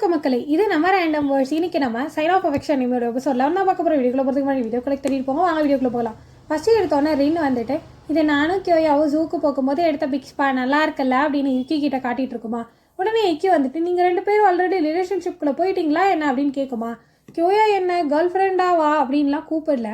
வணக்கம் மக்களை. இது நம்ம ரேண்டம் வேர்ட்ஸ் இன்னைக்கு நம்ம சைன் ஆஃப் அஃபெக்ஷன் நிமிட எபிசோட்ல நான் பார்க்க போகிற வீடியோக்குள்ள போகிறதுக்கு முன்னாடி வீடியோ கலெக்ட் தெரிவிட்டு போங்க. வாங்க வீடியோக்குள்ள போகலாம். ஃபஸ்ட்டு எடுத்தோன்னே ரின் வந்துட்டு இதை நானும் கியோயாவும் ஜூக்கு போகும்போது எடுத்த பிக்ஸ்பா நல்லா இருக்கல அப்படின்னு இக்கி கிட்ட காட்டிட்டு இருக்குமா? உடனே யுக்கி வந்துட்டு நீங்கள் ரெண்டு பேரும் ஆல்ரெடி ரிலேஷன்ஷிப்குள்ளே போயிட்டீங்களா என்ன? அப்படின்னு கேட்குமா கியோயா என்ன? கேர்ள் ஃப்ரெண்டாவா அப்படின்லாம் கூப்பிடல.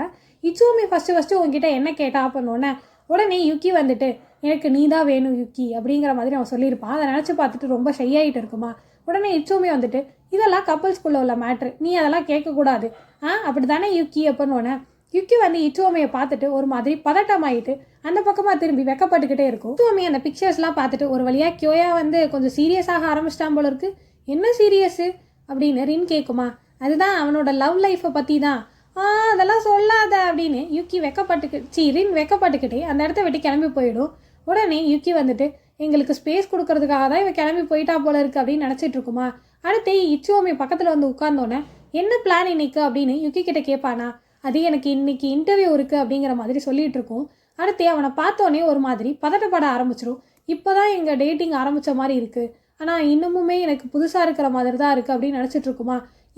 இச்சுவமி ஃபஸ்ட்டு ஃபஸ்ட்டு உங்ககிட்ட என்ன கேட்டா பண்ணோன்னே உடனே யுக்கி வந்துட்டு எனக்கு நீ தான் வேணும் யுக்கி அப்படிங்கிற மாதிரி அவன் சொல்லியிருப்பான். அதை நினச்சி பார்த்துட்டு ரொம்ப ஷையாயிட்டு இருக்குமா. உடனே இச்சுவமி வந்துட்டு இதெல்லாம் கப்பல்ஸ்குள்ளே உள்ள மேட்ரு நீ அதெல்லாம் கேட்கக்கூடாது. ஆ அப்படி தானே யுக்கி அப்படின்னு யுக்கி வந்து இச்சுவமையை பார்த்துட்டு ஒரு மாதிரி பதட்டமாயிட்டு அந்த பக்கமாக திரும்பி வெக்கப்பட்டுக்கிட்டே இருக்கும். இச்சுவமி அந்த பிக்சர்ஸ்லாம் பார்த்துட்டு ஒரு வழியாக கியோயா வந்து கொஞ்சம் சீரியஸாக ஆரம்பிச்சிட்டான் போல இருக்கு. என்ன சீரியஸு அப்படின்னு ரின் கேட்குமா. அதுதான் அவனோட லவ் லைஃப்பை பற்றி தான். ஆ அதெல்லாம் சொல்லாத. அப்படின்னு யுக்கி வெக்கப்பட்டுக்கு சி ரின் வெக்கப்பட்டுக்கிட்டே அந்த இடத்த விட்டு கிளம்பி போயிடும். உடனே யுக்கி வந்துட்டு எங்களுக்கு ஸ்பேஸ் கொடுக்கறதுக்காக தான் இவன் கிளம்பி போயிட்டா போல இருக்கு அப்படின்னு நினச்சிட்டு இருக்குமா? அடுத்து இச்சுவமி பக்கத்தில் வந்து உட்கார்ந்தோன்னே என்ன பிளான் இன்னைக்கு? அப்படின்னு யுக்கி கிட்ட கேட்பானா அது எனக்கு இன்னைக்கு இன்டர்வியூ இருக்குது அப்படிங்கிற மாதிரி சொல்லிட்டு இருக்கும். அடுத்து அவனை பார்த்தோன்னே ஒரு மாதிரி பதட்டப்பட ஆரம்பிச்சிரும். இப்போ தான் எங்கள் டேட்டிங் ஆரம்பித்த மாதிரி இருக்குது ஆனால் இன்னமுமே எனக்கு புதுசாக இருக்கிற மாதிரி தான் இருக்குது அப்படின்னு நினச்சிட்டு இருக்குமா?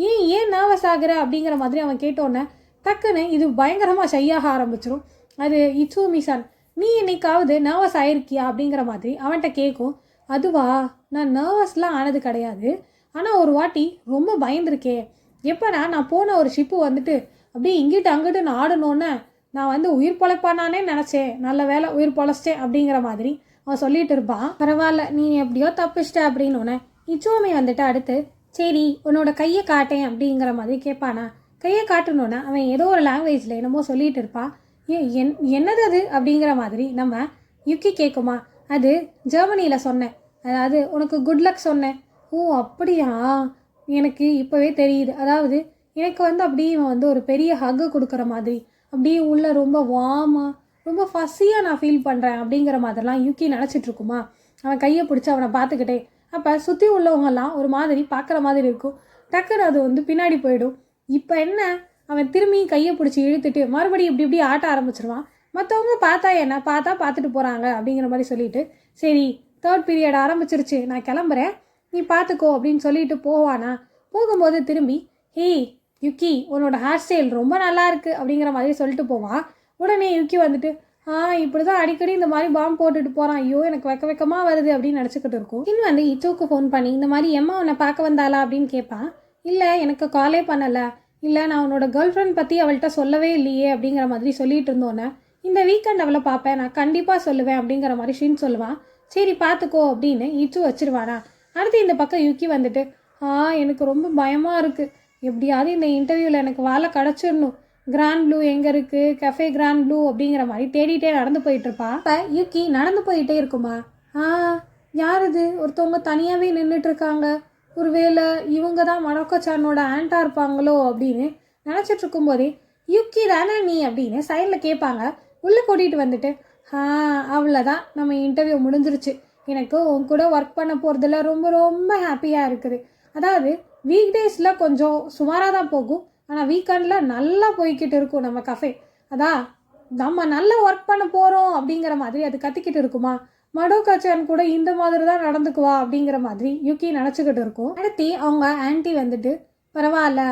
ஏன் ஏன் நர்வஸ் ஆகுற? அப்படிங்கிற மாதிரி அவன் கேட்டோன்னே டக்குன்னு இது பயங்கரமாக ஷையாக ஆரம்பிச்சிரும். அது இச்சுமி சான் நீ என்னைக்காவது நர்வஸ் ஆயிருக்கியா அப்படிங்கிற மாதிரி அவன்கிட்ட கேட்கும். அதுவா? நான் நர்வஸ்லாம் ஆனது கிடையாது. ஆனால் ஒரு வாட்டி ரொம்ப பயந்துருக்கே. எப்போனா நான் போன ஒரு ஷிப்பு வந்துட்டு அப்படியே இங்கிட்டு அங்கிட்டு நான் ஆடணுன்னு நான் வந்து உயிர் பொழைப்பானானே நினச்சேன். நல்ல வேலை உயிர் பொழைச்சிட்டேன் அப்படிங்கிற மாதிரி அவன் சொல்லிட்டு இருப்பான். பரவாயில்ல நீ எப்படியோ தப்பிச்சிட்ட அப்படின்னு இச்சுவமி வந்துட்டு அடுத்து சரி உன்னோட கையை காட்டேன் அப்படிங்கிற மாதிரி கேட்பானா. கையை காட்டணுன்னா அவன் ஏதோ ஒரு லாங்குவேஜில் என்னமோ சொல்லிட்டு இருப்பான் ஏ என் என்னது அது? அப்படிங்கிற மாதிரி நம்ம யுக்கி கேட்குமா? அது ஜெர்மனியில் சொன்னேன். அதாவது உனக்கு குட் லக் சொன்னேன். ஓ அப்படியா? எனக்கு இப்போவே தெரியுது. அதாவது எனக்கு வந்து அப்படியே இவன் வந்து ஒரு பெரிய ஹக்கு கொடுக்குற மாதிரி அப்படியே உள்ள ரொம்ப வாமாக ரொம்ப ஃபஸியாக நான் ஃபீல் பண்ணுறேன் அப்படிங்கிற மாதிரிலாம் யுக்கி நினச்சிட்டு இருக்குமா? அவன் கையை பிடிச்சி அவனை பார்த்துக்கிட்டே. அப்போ சுற்றி உள்ளவங்கெல்லாம் ஒரு மாதிரி பார்க்குற மாதிரி இருக்கும். டக்குன்னு அது வந்து பின்னாடி போயிடும். இப்போ என்ன? அவன் திரும்பி கையை பிடிச்சி இழுத்துட்டு மறுபடியும் இப்படி இப்படி ஆட்ட ஆரம்பிச்சிருவான். மற்றவங்க பார்த்தா என்ன? பார்த்தா பார்த்துட்டு போகிறாங்க அப்படிங்கிற மாதிரி சொல்லிட்டு சரி தேர்ட் பீரியட் ஆரம்பிச்சிருச்சு. நான் கிளம்புறேன். நீ பார்த்துக்கோ அப்படின்னு சொல்லிட்டு போவானா. போகும்போது திரும்பி ஹேய் யுக்கி உன்னோட ஹேர் ஸ்டைல் ரொம்ப நல்லா இருக்குது அப்படிங்கிற மாதிரி சொல்லிட்டு போவான் உடனே யுக்கி வந்துட்டு ஆ இப்படி தான் அடிக்கடி இந்த மாதிரி பாம்பு போட்டுட்டு போகிறான் ஐயோ எனக்கு வெக்க வெக்கமாக வருது அப்படின்னு நினச்சிக்கிட்டு இருக்கும். இன்னும் வந்து இச்சோக்கு ஃபோன் பண்ணி இந்த மாதிரி எம்மா உன்னை பார்க்க வந்தாளா? அப்படின்னு கேட்பான். இல்லை எனக்கு காலே பண்ணலை. இல்லை நான் உன்னோட கேர்ள் ஃப்ரெண்ட் பற்றி அவள்கிட்ட சொல்லவே இல்லையே அப்படிங்கிற மாதிரி சொல்லிட்டு இருந்தோன்னே இந்த வீக்கெண்ட் அவளை பார்ப்பேன் நான் கண்டிப்பாக சொல்லுவேன் அப்படிங்கிற மாதிரி ஷின் சொல்லுவான். சரி பார்த்துக்கோ அப்படின்னு இச்சு வச்சிருவானா. அடுத்து இந்த பக்கம் யுக்கி வந்துட்டு ஆ எனக்கு ரொம்ப பயமாக இருக்குது எப்படியாவது இந்த இன்டர்வியூவில் எனக்கு வாழை கிடச்சிடணும் கிராண்ட் ப்ளூ எங்கே இருக்குது கஃபே கிராண்ட் ப்ளூ அப்படிங்கிற மாதிரி தேடிட்டே நடந்து போயிட்டுருப்பா இப்போ யுக்கி நடந்து போயிட்டே இருக்குமா? ஆ யார் இது? ஒருத்தவங்க தனியாகவே நின்றுட்டுருக்காங்க ஒருவேளை இவங்க தான் மடக்கச்சானோட ஆண்டாக இருப்பாங்களோ அப்படின்னு நினச்சிட்டு இருக்கும்போதே யுக்கி தானே நீ? அப்படின்னு சைடில் கேட்பாங்க. உள்ளே கூட்டிகிட்டு வந்துட்டு ஆ அவ்வளோதான் நம்ம இன்டர்வியூ முடிஞ்சிருச்சு. எனக்கு உன் கூட ஒர்க் பண்ண போகிறதுல ரொம்ப ரொம்ப ஹாப்பியாக இருக்குது. அதாவது வீக் டேஸில் கொஞ்சம் சுமாராக தான் போகும். ஆனால் வீக்கெண்டில் நல்லா போய்கிட்டு இருக்கும் நம்ம கஃபே அதான் நம்ம நல்லா ஒர்க் பண்ண போகிறோம் அப்படிங்கிற மாதிரி அது கத்திக்கிட்டு இருக்குமா? மடோகாச்சான் கூட இந்த மாதிரி தான் நடந்துக்குவா அப்படிங்கிற மாதிரி யூகி நினச்சிக்கிட்டு இருக்கும். அடுத்து அவங்க ஆன்ட்டி வந்துட்டு பரவாயில்ல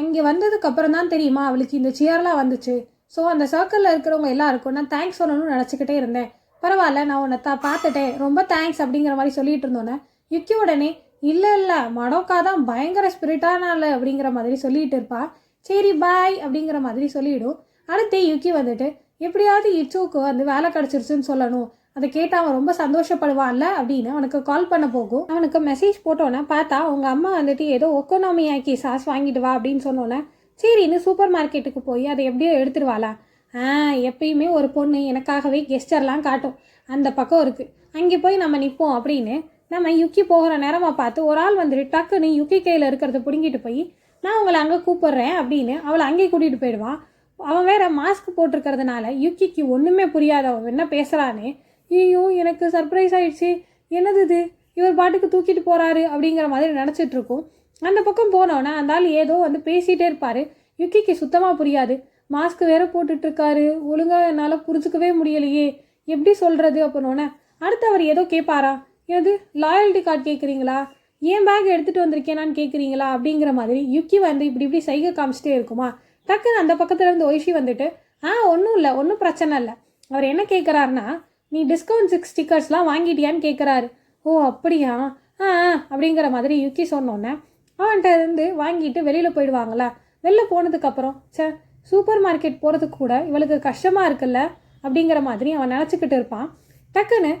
அங்கே வந்ததுக்கு அப்புறம் தான் தெரியுமா அவளுக்கு இந்த சியர்லாம் வந்துச்சு. ஸோ அந்த சர்க்கிளில் இருக்கிறவங்க எல்லாருக்கும் நான் தேங்க்ஸ் சொல்லணும்னு நினச்சிக்கிட்டே இருந்தேன். பரவாயில்ல நான் உன்னை தா பார்த்துட்டேன். ரொம்ப தேங்க்ஸ் அப்படிங்கிற மாதிரி சொல்லிட்டு இருந்தோன்னே யுக்கி உடனே இல்லை இல்லை மடோக்கா தான் பயங்கர ஸ்பிரிட்டானால அப்படிங்கிற மாதிரி சொல்லிட்டு இருப்பா. சரி பாய் அப்படிங்கிற மாதிரி சொல்லிவிடும் அடுத்து யுக்கி வந்துட்டு எப்படியாவது இச்சுவுக்கு வந்து வேலை கிடச்சிருச்சுன்னு சொல்லணும். அதை கேட்டு அவன் ரொம்ப சந்தோஷப்படுவான்ல அப்படின்னு அவனுக்கு கால் பண்ண போகும். அவனுக்கு மெசேஜ் போட்டோன்னே பார்த்தா அவங்க அம்மா வந்துட்டு ஏதோ ஒக்கோனாமியாக்கி சாஸ் வாங்கிட்டு வா அப்படின்னு சொன்னோன்னே சரின்னு சூப்பர் மார்க்கெட்டுக்கு போய் அதை எப்படியோ எடுத்துருவாளா ஆ எப்பயுமே ஒரு பொண்ணு எனக்காகவே கெஸ்டர்லாம் காட்டும். அந்த பக்கம் இருக்குது அங்கே போய் நம்ம நிற்போம் அப்படின்னு நம்ம யுக்கி போகிற நேரமாக பார்த்து ஒரு ஆள் வந்துட்டு டக்குன்னு யுக்கி கையில் இருக்கிறத பிடுங்கிட்டு போய் நான் உங்களை அங்கே கூப்பிட்றேன் அப்படின்னு அவளை அங்கேயே கூட்டிகிட்டு போயிடுவான். அவன் வேற மாஸ்க் போட்டிருக்கிறதுனால யுக்கிக்கு ஒன்றுமே புரியாத அவன் என்ன பேசுகிறானே ஐயோ எனக்கு சர்ப்ரைஸ் ஆயிடுச்சு. என்னது இது? இவர் பாட்டுக்கு தூக்கிட்டு போகிறாரு அப்படிங்கிற மாதிரி நினச்சிட்ருக்கோம் அந்த பக்கம் போனோன்னே அந்த ஆள் ஏதோ வந்து பேசிகிட்டே இருப்பார். யுக்கிக்கு சுத்தமாக புரியாது. மாஸ்க் வேற போட்டுட்ருக்காரு ஒழுங்காக என்னால் புரிஞ்சுக்கவே முடியலையே. எப்படி சொல்கிறது அப்படின்னோடனே அடுத்து அவர் ஏதோ கேட்பாரா எனது லாயல்ட்டி கார்டு கேட்குறீங்களா ஏன் பேக் எடுத்துகிட்டு வந்திருக்கேனான்னு கேட்குறீங்களா அப்படிங்கிற மாதிரி யுக்கி வந்து இப்படி இப்படி சைகை காமிச்சிட்டே இருக்குமா? டக்குன்னு அந்த பக்கத்துலேருந்து ஒய்ஷி வந்துட்டு ஆ ஒன்றும் இல்லை ஒன்றும் பிரச்சனை இல்லை. அவர் என்ன கேட்குறாருன்னா நீ டிஸ்கவுண்ட் சிக்ஸ் ஸ்டிக்கர்ஸ்லாம் வாங்கிட்டியான்னு கேட்குறாரு ஓ அப்படியா? ஆ ஆ, அப்படிங்கிற மாதிரி யுக்கி சொன்னோன்னே அவன்கிட்ட இருந்து வாங்கிட்டு வெளியில் போயிடுவாங்களா? வெளில போனதுக்கப்புறம் ச்சே சூப்பர் மார்க்கெட் போகிறதுக்கு கூட இவளுக்கு கஷ்டமாக இருக்குல்ல? அப்படிங்கிற மாதிரி அவன் நினச்சிக்கிட்டு இருப்பான். டக்குன்னு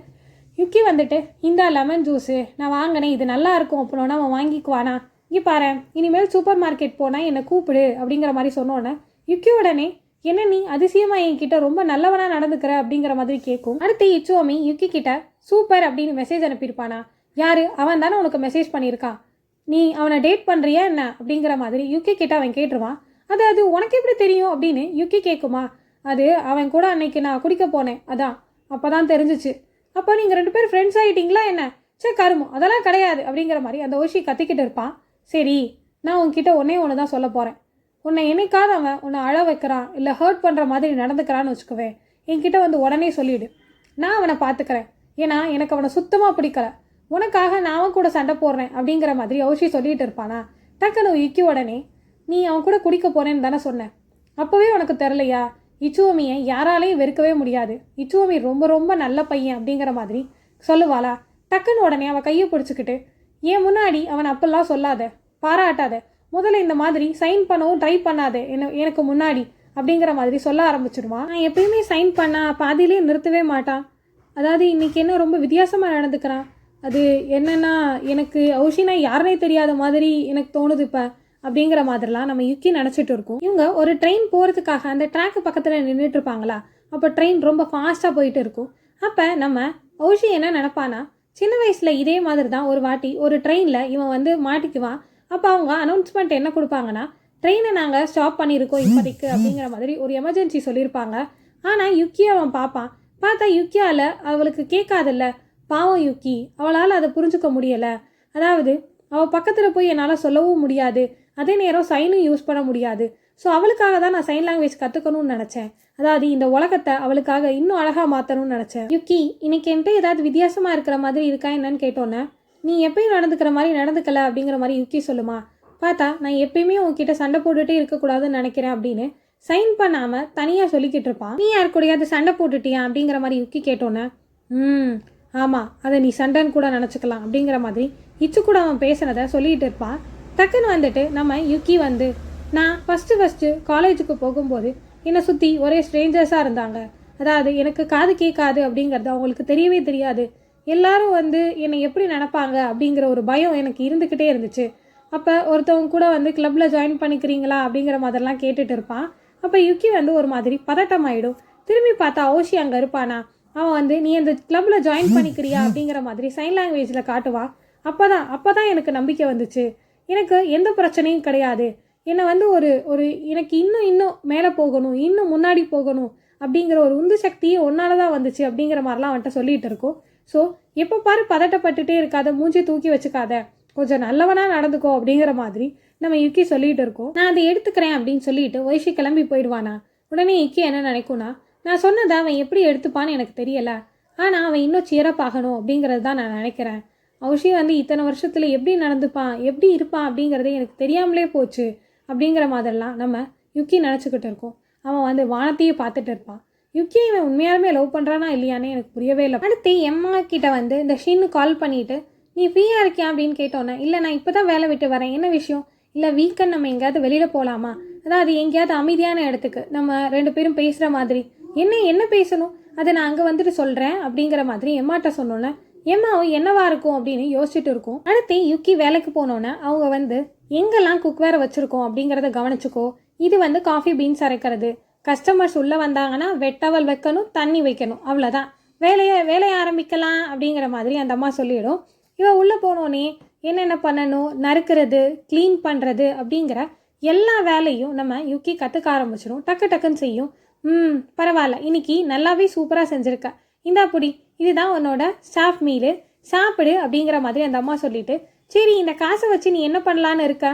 யுக்கி வந்துட்டு இந்தா லெமன் ஜூஸு நான் வாங்கினேன் இது நல்லா இருக்கும் அப்படின்னா அவன் வாங்கிக்குவானா? இங்கே பாரு இனிமேல் சூப்பர் மார்க்கெட் போனால் என்னை கூப்பிடு அப்படிங்கிற மாதிரி சொன்னோன்னே யுக்கி உடனே என்ன நீ அதிசயமா என்கிட்ட ரொம்ப நல்லவனா நடந்துக்கிற அப்படிங்கிற மாதிரி கேட்கும் அடுத்து இச்சுவமி யுக்கி கிட்ட சூப்பர் அப்படின்னு மெசேஜ் அனுப்பியிருப்பானா? யாரு? அவன் தானே உனக்கு மெசேஜ் பண்ணியிருக்கான் நீ அவனை டேட் பண்ணுறியா என்ன? அப்படிங்கிற மாதிரி யுக்கி கிட்ட அவன் கேட்டுருவான். அது அது உனக்கு எப்படி தெரியும்? அப்படின்னு யுக்கி கேட்குமா. அது அவன் கூட அன்னைக்கு நான் குடிக்க போனேன். அதான் அப்போ தான் தெரிஞ்சிச்சு. அப்போ நீங்கள் ரெண்டு பேரும் ஃப்ரெண்ட்ஸ் ஆகிட்டீங்களா என்ன? சே கருமோ அதெல்லாம் கிடையாது அப்படிங்கிற மாதிரி அந்த ஓஷி கத்திக்கிட்டு இருப்பான். சரி நான் உன்கிட்ட ஒன்னே ஒன்று தான் சொல்ல போகிறேன் உன்னை என்னைக்காவது அவன் உன்னை அழ வைக்கிறான் இல்லை ஹர்ட் பண்ணுற மாதிரி நடந்துக்கிறான்னு வச்சுக்கோவேன் என்கிட்ட வந்து உடனே சொல்லிவிடு நான் அவனை பார்த்துக்கிறேன் ஏன்னா எனக்கு அவனை சுத்தமாக பிடிக்கல. உனக்காக நான் அவன் கூட சண்டை போடுறேன் அப்படிங்கிற மாதிரி ஔஷி சொல்லிட்டு இருப்பானா? டக்குன்னு இக்கி உடனே நீ அவன் கூட குடிக்க போறேன்னு தானே சொன்னேன் அப்போவே உனக்கு தெரிலையா இச்சுவமியை யாராலையும் வெறுக்கவே முடியாது. இச்சுவமி ரொம்ப ரொம்ப நல்ல பையன் அப்படிங்கிற மாதிரி சொல்லுவாளா? டக்குன்னு உடனே அவள் கையை பிடிச்சிக்கிட்டு ஏன் முன்னாடி அவன் அப்பெல்லாம் சொல்லாத? பாராட்டாத. முதல்ல இந்த மாதிரி சைன் பண்ணவும் ட்ரை பண்ணாதே. என்ன எனக்கு முன்னாடி அப்படிங்கிற மாதிரி சொல்ல ஆரம்பிச்சிடுவான் நான் எப்பயுமே சைன் பண்ணா பாதியிலே நிறுத்தவே மாட்டான் அதாவது இன்னைக்கு என்ன ரொம்ப வித்தியாசமாக நடந்துக்கிறான் அது என்னென்னா எனக்கு ஔஷினா யாருனே தெரியாத மாதிரி எனக்கு தோணுது இப்போ அப்படிங்கிற மாதிரிலாம் நம்ம யுக்கி நினச்சிட்டு இருக்கோம். இவங்க ஒரு ட்ரெயின் போகிறதுக்காக அந்த ட்ராக்கு பக்கத்தில் நின்றுட்டு இருப்பாங்களா? அப்போ ட்ரெயின் ரொம்ப ஃபாஸ்ட்டாக போயிட்டு இருக்கும். அப்போ நம்ம ஔஷி என்ன நினப்பானா சின்ன வயசில் இதே மாதிரி தான் ஒரு வாட்டி ஒரு ட்ரெயினில் இவன் வந்து மாட்டிக்குவான். அப்போ அவங்க அனௌன்ஸ்மெண்ட் என்ன கொடுப்பாங்கன்னா ட்ரெயினை நாங்கள் ஸ்டாப் பண்ணியிருக்கோம் இப்போதைக்கு அப்படிங்கிற மாதிரி ஒரு எமர்ஜென்சி சொல்லியிருப்பாங்க. ஆனால் யுக்கி அவன் பார்ப்பான். பார்த்தா யுக்கியால் அவளுக்கு கேட்காதில்ல. பாவம் யுக்கி அவளால் அதை புரிஞ்சுக்க முடியலை. அதாவது அவள் பக்கத்தில் போய் என்னால் சொல்லவும் முடியாது. அதே நேரம் சைனும் யூஸ் பண்ண முடியாது. ஸோ அவளுக்காக தான் நான் சைன் லாங்குவேஜ் கற்றுக்கணும்னு நினச்சேன். அதாவது இந்த உலகத்தை அவளுக்காக இன்னும் அழகாக மாற்றணும்னு நினச்சேன். யுக்கி இன்னைக்கு என்கிட்ட ஏதாவது வித்தியாசமாக இருக்கிற மாதிரி இருக்கா என்னன்னு கேட்டோன்னே நீ எப்பயும் நடந்துக்கிற மாதிரி நடந்துக்கல அப்படிங்கிற மாதிரி யுக்கி சொல்லுமா. பார்த்தா நான் எப்பயுமே உன்கிட்ட சண்டை போட்டுகிட்டே இருக்கக்கூடாதுன்னு நினைக்கிறேன் அப்படின்னு சைன் பண்ணாமல் தனியாக சொல்லிக்கிட்டு இருப்பான். நீ யார் கூடயாவது சண்டை போட்டுட்டியா அப்படிங்கிற மாதிரி யுக்கி கேட்டோன்னே ம் ஆமாம் அதை நீ சண்டைன்னு கூட நினச்சிக்கலாம் அப்படிங்கிற மாதிரி இச்சு கூட அவன் பேசுனதை சொல்லிக்கிட்டு இருப்பான். டக்குன்னு வந்துட்டு நம்ம யுக்கி வந்து நான் ஃபஸ்ட்டு ஃபஸ்ட்டு காலேஜுக்கு போகும்போது என்னை சுற்றி ஒரே ஸ்ட்ரேஞ்சர்ஸாக இருந்தாங்க. அதாவது எனக்கு காது கேட்காது அப்படிங்கிறது அவங்களுக்கு தெரியவே தெரியாது. எல்லாரும் வந்து என்னை எப்படி நினப்பாங்க அப்படிங்கிற ஒரு பயம் எனக்கு இருந்துக்கிட்டே இருந்துச்சு. அப்போ ஒருத்தவங்க கூட வந்து கிளப்பில் ஜாயின் பண்ணிக்கிறீங்களா அப்படிங்கிற மாதிரிலாம் கேட்டுட்டு இருப்பான். அப்போ யுக்கி வந்து ஒரு மாதிரி பதட்டம் ஆகிடும் திரும்பி பார்த்தா ஓஷி அங்கே இருப்பானா? அவன் வந்து நீ அந்த கிளப்பில் ஜாயின் பண்ணிக்கிறியா? அப்படிங்கிற மாதிரி சைன் லாங்குவேஜில் காட்டுவான் அப்போ தான் அப்போ தான் எனக்கு நம்பிக்கை வந்துச்சு. எனக்கு எந்த பிரச்சனையும் கிடையாது. என்னை வந்து ஒரு ஒரு எனக்கு இன்னும் இன்னும் மேலே போகணும் இன்னும் முன்னாடி போகணும் அப்படிங்கிற ஒரு உந்து சக்தியே ஒன்னால தான் வந்துச்சு அப்படிங்கிற மாதிரிலாம் அவன்கிட்ட சொல்லிகிட்டு இருக்கோம். ஸோ எப்போ பாரு பதட்டப்பட்டுட்டே இருக்காத மூஞ்சி தூக்கி வச்சுக்காத. கொஞ்சம் நல்லவனாக நடந்துக்கோ அப்படிங்கிற மாதிரி நம்ம யுக்கி சொல்லிட்டு இருக்கோம். நான் அதை எடுத்துக்கிறேன் அப்படின்னு சொல்லிட்டு வயசு கிளம்பி போயிடுவானா? உடனே யுக்கி என்ன நினைக்கும்னா நான் சொன்னதை அவன் எப்படி எடுத்துப்பான்னு எனக்கு தெரியல. ஆனால் அவன் இன்னும் சிறப்பாகணும் அப்படிங்கிறது தான் நான் நினைக்கிறேன். அவசியம் வந்து இத்தனை வருஷத்தில் எப்படி நடந்துப்பான்? எப்படி இருப்பான்? அப்படிங்கிறதே எனக்கு தெரியாமலே போச்சு. அப்படிங்கிற மாதிரிலாம் நம்ம யுக்கி நினச்சிக்கிட்டு இருக்கோம். அவன் வந்து வானத்தையே பார்த்துட்டு இருப்பான். யுக்கியை இவன் உண்மையாலுமே லவ் பண்ணுறானா இல்லையானே எனக்கு புரியவே இல்லை. அடுத்து எம்மா கிட்ட வந்து இந்த ஷின்னு கால் பண்ணிட்டு நீ ஃப்ரீயாக இருக்கியா? அப்படின்னு கேட்டோன்னே இல்லை நான் இப்போ தான் வேலை விட்டு வரேன். என்ன விஷயம்? இல்லை வீக்கெண்ட் நம்ம எங்கேயாவது வெளியில் போகலாமா அதாவது எங்கேயாவது அமைதியான இடத்துக்கு. நம்ம ரெண்டு பேரும் பேசுகிற மாதிரி. என்ன என்ன பேசணும்? அதை நான் அங்கே வந்துட்டு சொல்கிறேன் அப்படிங்கிற மாதிரி எம்மாட்ட சொன்னோன்னே எம்மாவும் என்னவா இருக்கும்? அப்படின்னு யோசிச்சுட்டு இருக்கும். அடுத்து யுக்கி வேலைக்கு போனோன்னே அவங்க வந்து எங்கெல்லாம் குக்வேரை வச்சுருக்கோம்? அப்படிங்கிறத கவனிச்சுக்கோ. இது வந்து காஃபி பீன்ஸ் அரைக்கிறது. கஸ்டமர்ஸ் உள்ளே வந்தாங்கன்னா வெட்டவல் வைக்கணும் தண்ணி வைக்கணும் அவ்வளோதான் வேலையை வேலையை ஆரம்பிக்கலாம் அப்படிங்கிற மாதிரி அந்த அம்மா சொல்லிவிடும் இவன் உள்ளே போனோன்னே என்னென்ன பண்ணணும் நறுக்கிறது க்ளீன் பண்ணுறது அப்படிங்கிற எல்லா வேலையும் நம்ம யுக்கி கற்றுக்க ஆரம்பிச்சிடும் டக்கு டக்குன்னு செய்யும். ம் பரவாயில்ல. இன்னைக்கு நல்லாவே சூப்பராக செஞ்சுருக்க. இந்தா புடி இதுதான் உன்னோட ஸ்டாஃப் மீலு சாப்பிடு அப்படிங்கிற மாதிரி அந்த அம்மா சொல்லிட்டு சரி இந்த காசை வச்சு நீ என்ன பண்ணலான்னு இருக்க?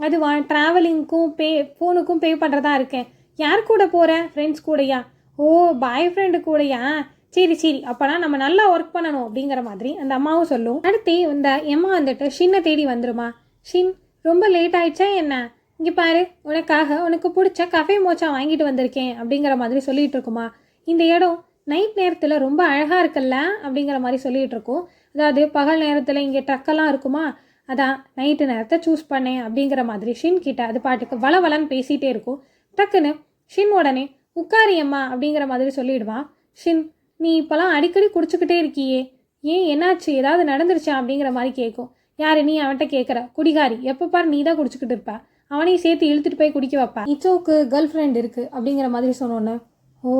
அதுவா ட்ராவலிங்க்கும் பே ஃபோனுக்கும் பே பண்ணுறதா இருக்கேன். யார் கூட போகிற ஃப்ரெண்ட்ஸ் கூடயா? ஓ பாய் ஃப்ரெண்டு கூடயா? சரி சரி. அப்போனா நம்ம நல்லா ஒர்க் பண்ணணும் அப்படிங்கிற மாதிரி அந்த அம்மாவும் சொல்லும். அடுத்து இந்த எம்மா வந்துட்டு ஷின்னை தேடி வந்துருமா? ஷின் ரொம்ப லேட் ஆயிடுச்சா என்ன? இங்கே பாரு உனக்காக உனக்கு பிடிச்ச கஃபே மோச்சா வாங்கிட்டு வந்திருக்கேன் அப்படிங்கிற மாதிரி சொல்லிகிட்டு இருக்குமா? இந்த இடம் நைட் நேரத்தில் ரொம்ப அழகாக இருக்குல்ல? அப்படிங்கிற மாதிரி சொல்லிகிட்டு இருக்கோம். அதாவது பகல் நேரத்தில் இங்கே ட்ரக்கெல்லாம் இருக்குமா? அதான் நைட்டு நேரத்தை சூஸ் பண்ணேன் அப்படிங்கிற மாதிரி ஷின் கிட்ட அது பாட்டுக்கு வள வளன்னு பேசிகிட்டே இருக்கும். டக்குன்னு ஷின் உடனே உட்காரியம்மா அப்படிங்கிற மாதிரி சொல்லிடுவான் ஷின் நீ இப்போலாம் அடிக்கடி குடிச்சுக்கிட்டே இருக்கியே. ஏன் என்னாச்சு? ஏதாவது நடந்துருச்சா? அப்படிங்கிற மாதிரி கேட்கும் யார் நீ? அவன்கிட்ட கேட்குற குடிகாரி எப்போ பாரு நீ தான் குடிச்சுக்கிட்டு இருப்ப. அவனையும் சேர்த்து இழுத்துட்டு போய் குடிக்க வைப்பா. இச்சோவுக்கு கேர்ள் ஃப்ரெண்ட் இருக்குது அப்படிங்கிற மாதிரி சொன்னோன்னே ஓ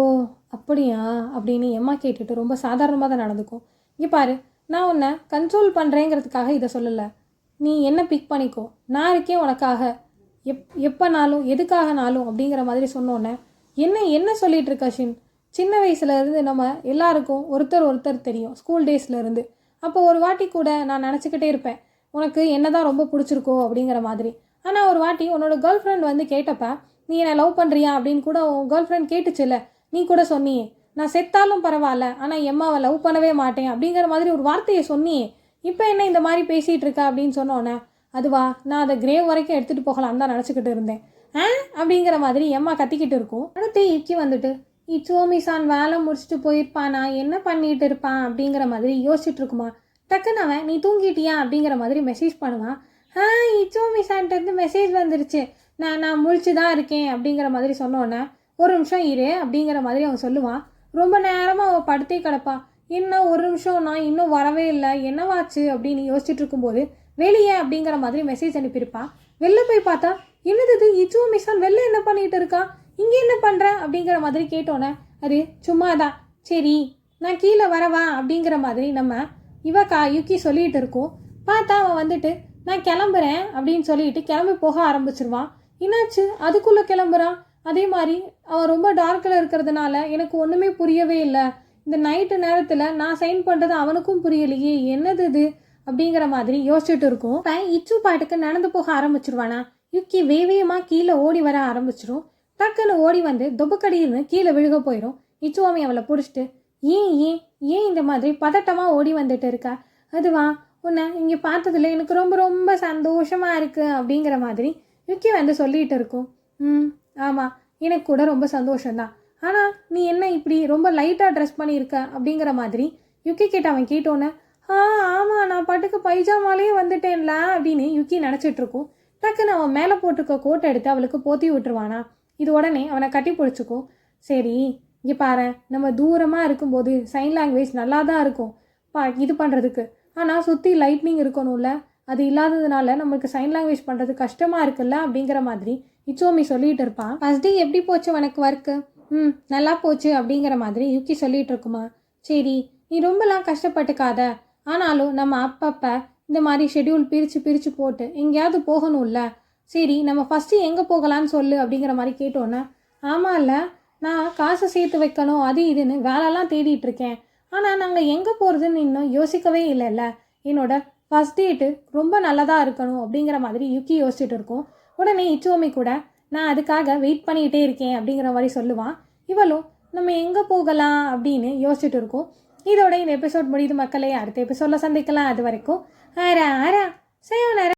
அப்படியா? அப்படின்னு எம்மா கேட்டுட்டு ரொம்ப சாதாரணமாக தான் நடந்துக்கும். இங்கே பாரு நான் உன்னை கண்ட்ரோல் பண்ணுறேங்கிறதுக்காக இதை சொல்லலை. நீ என்ன பிக் பண்ணிக்கோ. நான் இருக்கேன் உனக்காக. எப் எப்போனாலும் எதுக்காகனாலும் அப்படிங்கிற மாதிரி சொன்னோன்னே என்ன என்ன சொல்லிகிட்டு இருக்க ஷின்? சின்ன வயசுலேருந்து நம்ம எல்லாருக்கும் ஒருத்தர் ஒருத்தர் தெரியும் ஸ்கூல் டேஸ்லேருந்து அப்போ ஒரு வாட்டி கூட நான் நினச்சிக்கிட்டே இருப்பேன் உனக்கு என்ன தான் ரொம்ப பிடிச்சிருக்கோ? அப்படிங்கிற மாதிரி. ஆனால் ஒரு வாட்டி உன்னோட கேர்ள் ஃப்ரெண்ட் வந்து கேட்டப்ப நீ என்னை லவ் பண்ணுறியா அப்படின்னு கூட உன் கேர்ள் ஃப்ரெண்ட் கேட்டுச்சுல்ல நீ கூட சொன்னியே. நான் செத்தாலும் பரவாயில்ல ஆனால் எம்மாவை லவ் பண்ணவே மாட்டேன். அப்படிங்கிற மாதிரி ஒரு வார்த்தையை சொன்னியே. இப்போ என்ன இந்த மாதிரி பேசிகிட்டு இருக்க அப்படின்னு சொன்னோன்னே அதுவா நான் அதை கிரேவ் வரைக்கும் எடுத்துகிட்டு போகலான்னு தான் நினச்சிக்கிட்டு இருந்தேன். ஆ? அப்படிங்கிற மாதிரி எம்மா கத்திக்கிட்டு இருக்கும். அடுத்து இக்கி வந்துட்டு இச்சோமிசான் வேலை முடிச்சுட்டு போயிருப்பானா. என்ன பண்ணிட்டு இருப்பான்? அப்படிங்கிற மாதிரி யோசிச்சுட்டு இருக்குமா. டக்குன்னு அவன் நீ தூங்கிட்டியா? அப்படிங்கிற மாதிரி மெசேஜ் பண்ணுவான். ஆ இச்சோமிசான்ட்டு மெசேஜ் வந்துருச்சு. நான் நான் முழிச்சு தான் இருக்கேன். அப்படிங்கிற மாதிரி சொன்னோன்னே ஒரு நிமிஷம் இரு. அப்படிங்கிற மாதிரி அவன் சொல்லுவான். ரொம்ப நேரமாக அவன் படுத்தே கிடப்பா. என்ன ஒரு நிமிஷம் நான் இன்னும் வரவே இல்லை. என்னவாச்சு? அப்படின்னு யோசிச்சுட்டு இருக்கும்போது வெளியே அப்படிங்கிற மாதிரி மெசேஜ் அனுப்பியிருப்பான் வெளில போய் பார்த்தா என்னது இச்சுவோ மிஸ்ஸான் வெளில என்ன பண்ணிட்டு இருக்கா? இங்கே என்ன பண்ணுற அப்படிங்கிற மாதிரி கேட்டோன்னே அது சும்மா தான் சரி நான் கீழே வரவா? அப்படிங்கிற மாதிரி நம்ம இவக்கா கா யுக்கி சொல்லிட்டு இருக்கோம். பார்த்தா அவன் வந்துட்டு நான் கிளம்புறேன் அப்படின்னு சொல்லிட்டு கிளம்பி போக ஆரம்பிச்சிருவான். என்னாச்சு? அதுக்குள்ளே கிளம்புறான். அதே மாதிரி அவன் ரொம்ப டார்க்கில் இருக்கிறதுனால எனக்கு ஒன்றுமே புரியவே இல்லை. இந்த நைட்டு நேரத்தில் நான் சைன் பண்ணுறது அவனுக்கும் புரியலையே. என்னது இது? அப்படிங்கிற மாதிரி யோசிச்சுட்டு இருக்கும். பையன் இச்சு பாட்டுக்கு நடந்து போக ஆரம்பிச்சிருவானா? யுக்கி வேவியமாக கீழே ஓடி வர ஆரம்பிச்சிரும். டக்குன்னு ஓடி வந்து தொப்புக்கடின்னு கீழே விழுக போயிடும் இச்சுவாமி அவளை பிடிச்சிட்டு ஏன் ஏன் ஏன் இந்த மாதிரி பதட்டமாக ஓடி வந்துட்டு இருக்கா? அதுவா உன்னை இங்கே பார்த்ததுல எனக்கு ரொம்ப ரொம்ப சந்தோஷமாக இருக்கு அப்படிங்கிற மாதிரி யுக்கி வந்து சொல்லிட்டு இருக்கும். ம் ஆமாம் எனக்கு கூட ரொம்ப சந்தோஷம்தான். ஆனால் நீ என்ன இப்படி ரொம்ப லைட்டாக ட்ரெஸ் பண்ணியிருக்க? அப்படிங்கிற மாதிரி யுக்கி கிட்ட அவன் கேட்டோன்னே ஆ ஆமாம் நான் பாட்டுக்கு பைஜாமாலேயே வந்துட்டேன்ல அப்படின்னு யுக்கி நினச்சிட்டுருக்கோம் டக்குன்னு அவன் மேலே போட்டிருக்க கோட்டை எடுத்து அவளுக்கு போத்தி விட்டுருவானா. இது உடனே அவனை கட்டி பிடிச்சிக்கோ. சரி இங்கே பாரு நம்ம தூரமாக இருக்கும்போது சைன் லாங்குவேஜ் நல்லா தான் இருக்கும். பா இது பண்ணுறதுக்கு ஆனால் சுற்றி லைட்னிங் இருக்கணும்ல. அது இல்லாததுனால நமக்கு சைன் லாங்குவேஜ் பண்ணுறது கஷ்டமாக இருக்குல்ல அப்படிங்கிற மாதிரி இச்சோமி சொல்லிகிட்டு இருப்பான் ஃபஸ்ட் டே எப்படி போச்சு உனக்கு ஒர்க்கு ம் நல்லா போச்சு அப்படிங்கிற மாதிரி யுக்கி சொல்லிகிட்டு இருக்குமா. சரி நீ ரொம்பலாம் கஷ்டப்பட்டுக்காத. ஆனாலும் நம்ம அப்பப்போ இந்த மாதிரி ஷெட்யூல் பிரித்து பிரித்து போட்டு எங்கேயாவது போகணும்ல? சரி நம்ம ஃபஸ்ட்டு எங்கே போகலான்னு சொல்லு அப்படிங்கிற மாதிரி கேட்டோன்னே ஆமாம் இல்லை நான் காசை சேர்த்து வைக்கணும் அது இதுன்னு வேலைலாம் தேடிட்டு இருக்கேன். ஆனால் நாங்கள் எங்கே போகிறதுன்னு இன்னும் யோசிக்கவே இல்லைல்ல. என்னோட ஃபஸ்ட் டேட்டு ரொம்ப நல்லதாக இருக்கணும் அப்படிங்கிற மாதிரி யுக்கி யோசிச்சுட்டு இருக்கோம். உடனே இச்சோமி கூட நான் அதுக்காக வெயிட் பண்ணிகிட்டே இருக்கேன் அப்படிங்கிற மாதிரி சொல்லுவான் இவளும் நம்ம எங்கே போகலாம்? அப்படின்னு யோசிச்சுட்டு இருக்கோம். இதோட இந்த எபிசோட் முடியுது மக்களே. அடுத்த எபிசோடில் சந்திக்கலாம். அது வரைக்கும் ஆரா ஆரா. சயோனாரா